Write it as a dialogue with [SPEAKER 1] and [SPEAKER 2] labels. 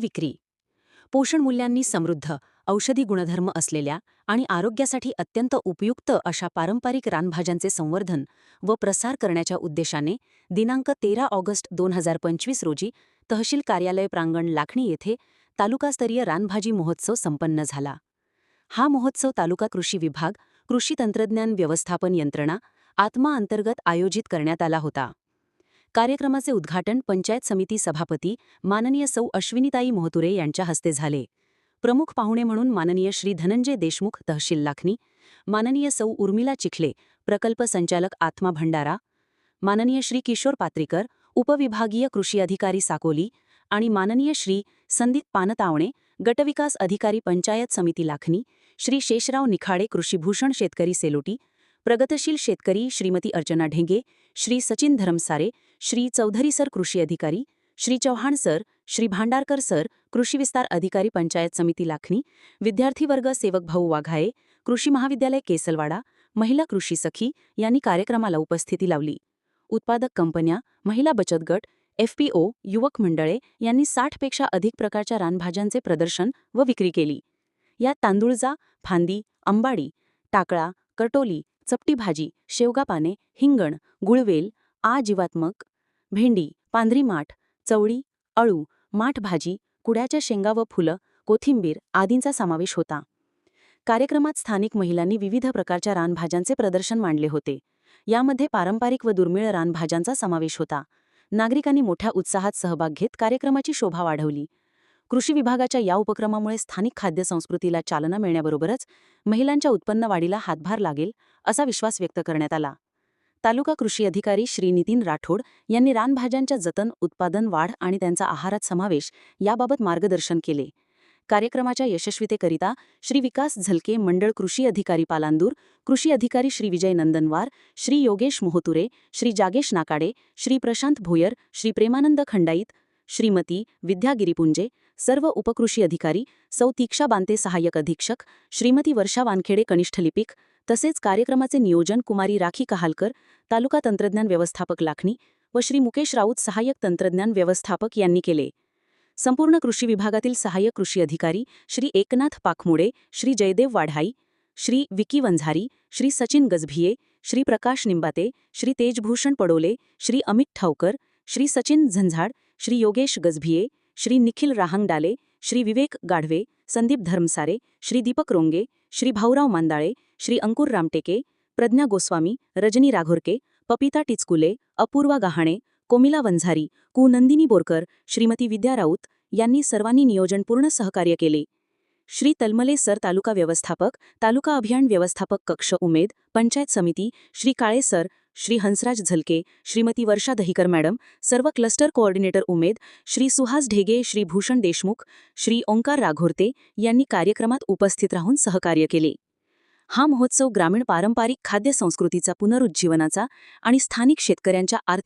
[SPEAKER 1] विक्री. पोषण मूल्यांनी समृद्ध औषधी गुणधर्म असलेल्या आणि आरोग्यासाठी अत्यंत उपयुक्त अशा पारंपरिक रानभाज्यांचे संवर्धन व प्रसार करण्याच्या उद्देशाने दिनांक तेरा ऑगस्ट दोन हजार पंचवीस रोजी तहसील कार्यालय प्रांगण लाखणी येथे तालुकास्तरीय रानभाजी महोत्सव संपन्न झाला. हा महोत्सव तालुका कृषी विभाग कृषी तंत्रज्ञान व्यवस्थापन यंत्रणा आत्मा अंतर्गत आयोजित करण्यात आला होता. कार्यक्रमाचे उद्घाटन पंचायत समिती सभापती माननीय सौ अश्विनीताई मोहतुरे यांच्या हस्ते झाले. प्रमुख पाहुणे म्हणून माननीय श्री धनंजय देशमुख तहसील लाखनी माननीय सौ उर्मिला चिखले प्रकल्प संचालक आत्मा भंडारा माननीय श्री किशोर पात्रीकर उपविभागीय कृषी अधिकारी साकोली आणि माननीय श्री संदीप पानतावणे गटविकास अधिकारी पंचायत समिती लाखनी श्री शेषराव निखाडे कृषीभूषण शेतकरी सेलोटी प्रगतशील शेतकरी श्रीमती अर्चना ढेंगे श्री सचिन धरमसारे श्री चौधरी सर कृषी अधिकारी श्री चव्हाण सर श्री भांडारकर सर कृषी विस्तार अधिकारी पंचायत समिती लाखणी विद्यार्थी वर्ग सेवक भाऊ वाघाये कृषी महाविद्यालय केसलवाडा महिला कृषी सखी यांनी कार्यक्रमाला उपस्थिती लावली. उत्पादक कंपन्या महिला बचत गट एफपीओ युवक मंडळे यांनी साठपेक्षा अधिक प्रकारच्या रानभाज्यांचे प्रदर्शन व विक्री केली. यात तांदूळजा फांदी अंबाडी टाकळा कटोली चपटी भाजी शेवगा पाने हिंगण गुळवेल आजीवात्मक भेंडी पांढरी माठ चवळी अळू माठ भाजी कुड्याच्या शेंगा व फुलं कोथिंबीर आदींचा समावेश होता. कार्यक्रमात स्थानिक महिलांनी विविध प्रकारच्या रानभाज्यांचे प्रदर्शन मांडले होते. यामध्ये पारंपरिक व दुर्मिळ रानभाज्यांचा समावेश होता. नागरिकांनी मोठ्या उत्साहात सहभाग घेत कार्यक्रमाची शोभा वाढवली. कृषी विभागाच्या या उपक्रमामुळे स्थानिक खाद्य संस्कृतीला चालना मिळण्याबरोबरच महिलांच्या उत्पन्न वाढीला हातभार लागेल असा विश्वास व्यक्त करण्यात आला. तालुका कृषी अधिकारी श्री नितीन राठोड यांनी रानभाज्यांच्या जतन उत्पादन वाढ आणि त्यांचा आहारात समावेश याबाबत मार्गदर्शन केले. कार्यक्रमाच्या यशस्वीतेकरिता श्री विकास झलके मंडळ कृषी अधिकारी पालांदूर कृषी अधिकारी श्री विजय नंदनवार श्री योगेश मोहतुरे श्री जागेश नाकाडे श्री प्रशांत भोयर श्री प्रेमानंद खंडाईत श्रीमती विद्या गिरीपुंजे सर्व उपकृषी अधिकारी सौ तीक्षा बांते सहाय्यक अधीक्षक श्रीमती वर्षा वानखेडे कनिष्ठ लिपिक तसेच कार्यक्रमाचे नियोजन कुमारी राखी कहालकर तालुका तंत्रज्ञान व्यवस्थापक लाखणी व श्री मुकेश राऊत सहाय्यक तंत्रज्ञान व्यवस्थापक यांनी केले. संपूर्ण कृषी विभागातील सहाय्यक कृषी अधिकारी श्री एकनाथ पाखमुडे श्री जयदेव वाढाई श्री विकी वंझारी श्री सचिन गजभिये श्री प्रकाश निंबाते श्री तेजभूषण पडोले श्री अमित ठावकर श्री सचिन झंझाड श्री योगेश गजभिये श्री निखिल राहंगडाले श्री विवेक गाढवे संदीप धर्मसारे श्री दीपक रोंगे श्री भाऊराव मांदाळे श्री अंकुर रामटेके प्रज्ञा गोस्वामी रजनी राघोरके पपिता टिचकुले अपूर्वा गहाणे कोमिला वंझारी कु नंदिनी बोरकर श्रीमती विद्या राऊत यांनी सर्वांनी नियोजनपूर्ण सहकार्य केले. श्री तलमले सर तालुका व्यवस्थापक तालुका अभियान व्यवस्थापक कक्ष उमेद पंचायत समिती श्री काळे सर श्री हंसराज झलके श्रीमती वर्षा दहिकर मॅडम सर्व क्लस्टर कोऑर्डिनेटर उमेद श्री सुहास ढेगे श्री भूषण देशमुख श्री ओंकार राघोरते यांनी कार्यक्रमात उपस्थित राहून सहकार्य केले. हा महोत्सव ग्रामीण पारंपरिक खाद्य संस्कृतीचा पुनरुज्जीवनाचा आणि स्थानिक शेतकऱ्यांच्या आर्थिक